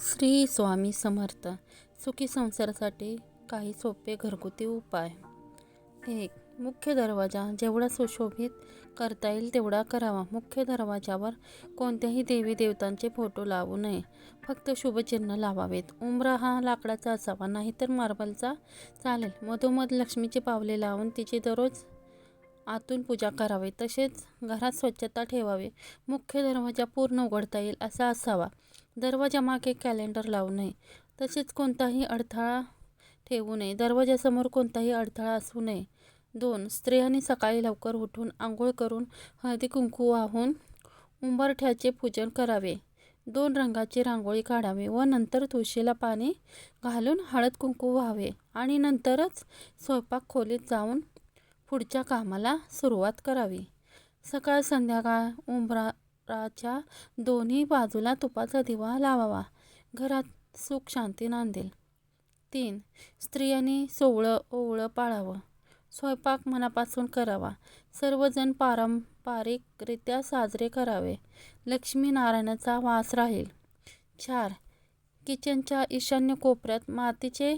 श्री स्वामी समर्थ. सुखी संसारासाठी काही सोपे घरगुती उपाय. एक मुख्य दरवाजा जेवढा सुशोभित करता येईल तेवढा करावा. मुख्य दरवाजावर कोणत्याही देवी देवतांचे फोटो लावू नये. फक्त शुभचिन्ह लावावेत. उंबरा हा लाकडाचा असावा नाहीतर मार्बलचा चालेल. मधोमध लक्ष्मीची पावले लावून तिची दररोज आतून पूजा करावी. तसेच घरात स्वच्छता ठेवावी. मुख्य दरवाजा पूर्ण उघडता येईल असा असावा. दरवाजामागे कॅलेंडर लावू नये. तसेच कोणताही अडथळा ठेवू नये. दरवाजासमोर कोणताही अडथळा असू नये. दोन स्त्रियांनी सकाळी लवकर उठून आंघोळ करून हळदी कुंकू वाहून उंबरठ्याचे पूजन करावे. दोन रंगाची रांगोळी काढावी व नंतर तुळशीला पाणी घालून हळद कुंकू व्हावे आणि नंतरच स्वयंपाक खोलीत जाऊन पुढच्या कामाला सुरुवात करावी. सकाळ संध्याकाळ उंबरा घराच्या दोन्ही बाजूला तुपाचा दिवा लावावा. घरात सुख शांती नांदेल. तीन स्त्रियांनी सोवळं ओवळं पाळावं. स्वयंपाक मनापासून करावा. सर्वजण पारंपरिकरित्या साजरे करावे. लक्ष्मीनारायणाचा वास राहील. चार किचनच्या ईशान्य कोपऱ्यात मातीचे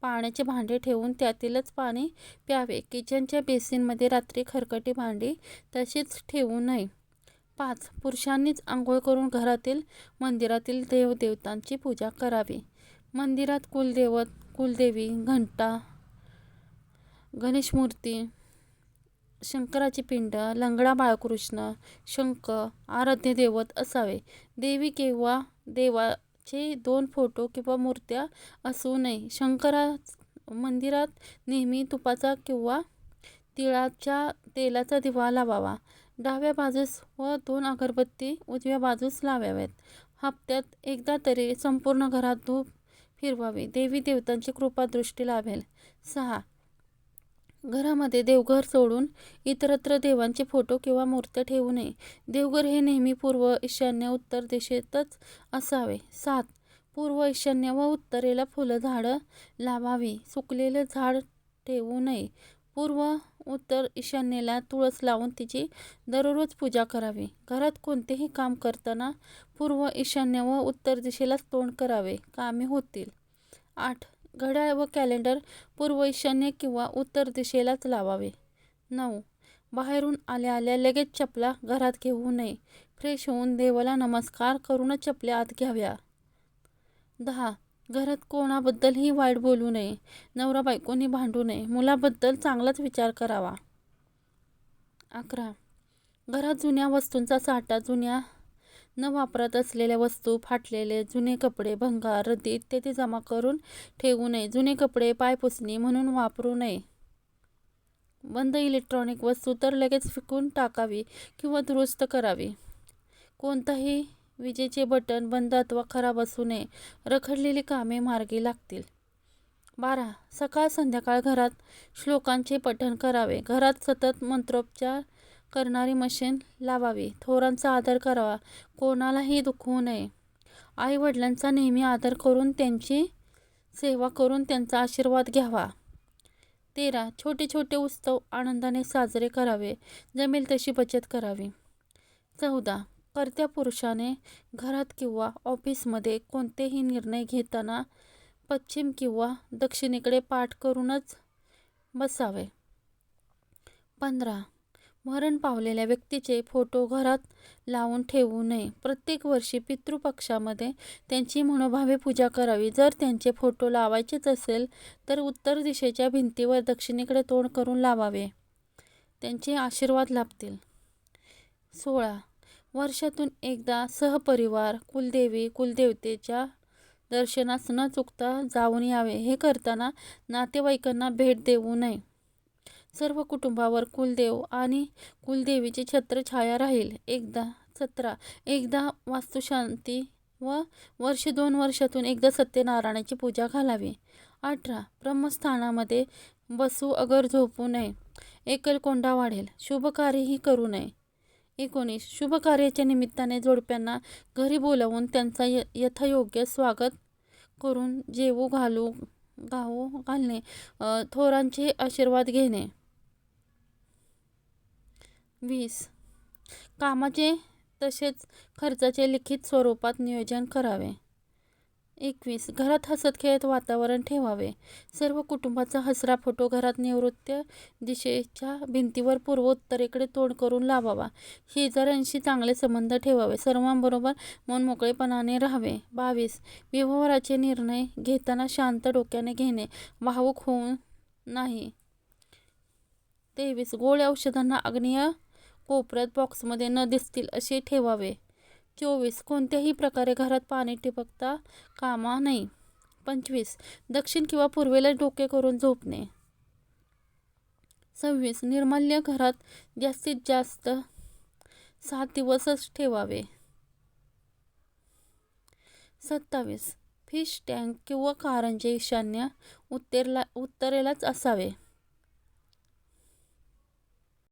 पाण्याचे भांडे ठेवून त्यातीलच पाणी प्यावे. किचनच्या बेसिनमध्ये रात्री खरकटी भांडी तशीच ठेवू नये. पाच पुरुषांनीच आंघोळ करून घरातील मंदिरातील देवदेवतांची पूजा करावी. मंदिरात कुलदेवत कुलदेवी घंटा गणेशमूर्ती शंकराची पिंड लंगडा बाळकृष्ण शंख आराध्य दैवत असावे. देवी किंवा देवाचे दोन फोटो किंवा मूर्त्या असू नये. शंकरा मंदिरात नेहमी तुपाचा किंवा तिळाच्या तेलाचा दिवा लावावा. डाव्या बाजूस व दोन अगरबत्ती उजव्या बाजूस लावाव्यात. हप्त्यात एकदा तरी संपूर्ण घरात धूप फिरवावे. देवी देवतांची कृपा दृष्टी लाभेल. सहा. घरामध्ये देवघर सोडून इतरत्र देवांचे फोटो किंवा मूर्त्या ठेवू नये. देवघर हे नेहमी पूर्व ईशान्य उत्तर दिशेतच असावे. सात. पूर्व ईशान्य व उत्तरेला फुलझाडं लावावी. सुकलेलं झाड ठेवू नये. पूर्व उत्तर ईशान्येला तुळस लावून तिची दररोज पूजा करावी. घरात कोणतेही काम करताना पूर्व ईशान्य व उत्तर दिशेलाच तोंड करावे. कामे होतील. आठ. घड्याळ व कॅलेंडर पूर्व ईशान्य किंवा उत्तर दिशेलाच लावावे. नऊ. बाहेरून आल्या आल्या लगेच चपला घरात घेऊ नये. फ्रेश होऊन देवाला नमस्कार करूनच चपल्या आत घ्याव्या. दहा. घरात कोणाबद्दलही वाईट बोलू नये नवरा बायकोनी भांडू नये मुलाबद्दल चांगलाच विचार करावा. अकरा. घरात जुन्या वस्तूंचा साठा जुन्या न वापरत असलेल्या वस्तू फाटलेले जुने कपडे भंगार रद्दी इत्यादी जमा करून ठेवू नये. जुने कपडे पायपुसणी म्हणून वापरू नये. बंद इलेक्ट्रॉनिक वस्तू तर लगेच फिकून टाकावी किंवा दुरुस्त करावी. कोणताही विजेचे बटन बंद अथवा खराब असू नये. रखडलेली कामे मार्गी लागतील. बारा. सकाळ संध्याकाळ घरात श्लोकांचे पठण करावे. घरात सतत मंत्रोपचार करणारी मशीन लावावी. थोरांचा आदर करावा. कोणालाही दुखवू नये. आई वडिलांचा नेहमी आदर करून त्यांची सेवा करून त्यांचा आशीर्वाद घ्यावा. तेरा. छोटे छोटे उत्सव आनंदाने साजरे करावे. जमेल तशी बचत करावी. चौदा. कर्त्या पुरुषाने घरात किंवा ऑफिसमध्ये कोणतेही निर्णय घेताना पश्चिम किंवा दक्षिणेकडे पाठ करूनच बसावे. पंधरा. मरण पावलेल्या व्यक्तीचे फोटो घरात लावून ठेवू नये. प्रत्येक वर्षी पितृपक्षामध्ये त्यांची मनोभावे पूजा करावी. जर त्यांचे फोटो लावायचेच असेल तर उत्तर दिशेच्या भिंतीवर दक्षिणेकडे तोंड करून लावावे. त्यांचे आशीर्वाद लाभतील. सोळा. वर्षातून एकदा सहपरिवार कुलदेवी कुलदेवतेच्या दर्शनास न चुकता जाऊन यावे. हे करताना नातेवाईकांना भेट देऊ नये. सर्व कुटुंबावर कुलदेव आणि कुलदेवीची छत्रछाया राहील. एकदा सतरा एकदा वास्तुशांती व वर्ष दोन वर्षातून एकदा सत्यनारायणाची पूजा घालावी. अठरा ब्रह्मस्थानामध्ये बसू अगर झोपू नये. एकलकोंडा वाढेल. शुभकार्यही करू नये. एकोणीस. शुभकार्याच्या निमित्ताने जोडप्यांना घरी बोलावून त्यांचा य यथायोग्य स्वागत करून जेवू घालू गाऊ घालणे थोरांचे आशीर्वाद घेणे. वीस. कामाचे तसेच खर्चाचे लिखित स्वरूपात नियोजन करावे. एकवीस. घरात हसत खेळत वातावरण ठेवावे. सर्व कुटुंबाचा हसरा फोटो घरात नैऋत्य दिशेच्या भिंतीवर पूर्व उत्तरेकडे तोंड करून लावावा. शेजाऱ्यांशी चांगले संबंध ठेवावे. सर्वांबरोबर मनमोकळेपणाने राहावे. बावीस. व्यवहाराचे निर्णय घेताना शांत डोक्याने घेणे. भावूक होऊन नाही. तेवीस. गोळ्या औषधांना आग्नेय कोपऱ्यात बॉक्समध्ये न दिसतील असे ठेवावे. चोवीस. कोणत्याही प्रकारे घरात पाणी टिपकता कामा नये. पंचवीस. दक्षिण किंवा पूर्वेला डोके करून झोपणे. सव्वीस. निर्माल्य घरात जास्तीत जास्त सात दिवसच ठेवावे. सत्तावीस. फिश टँक किंवा कारंजे ईशान्य उत्तरेला उत्तरेलाच असावे.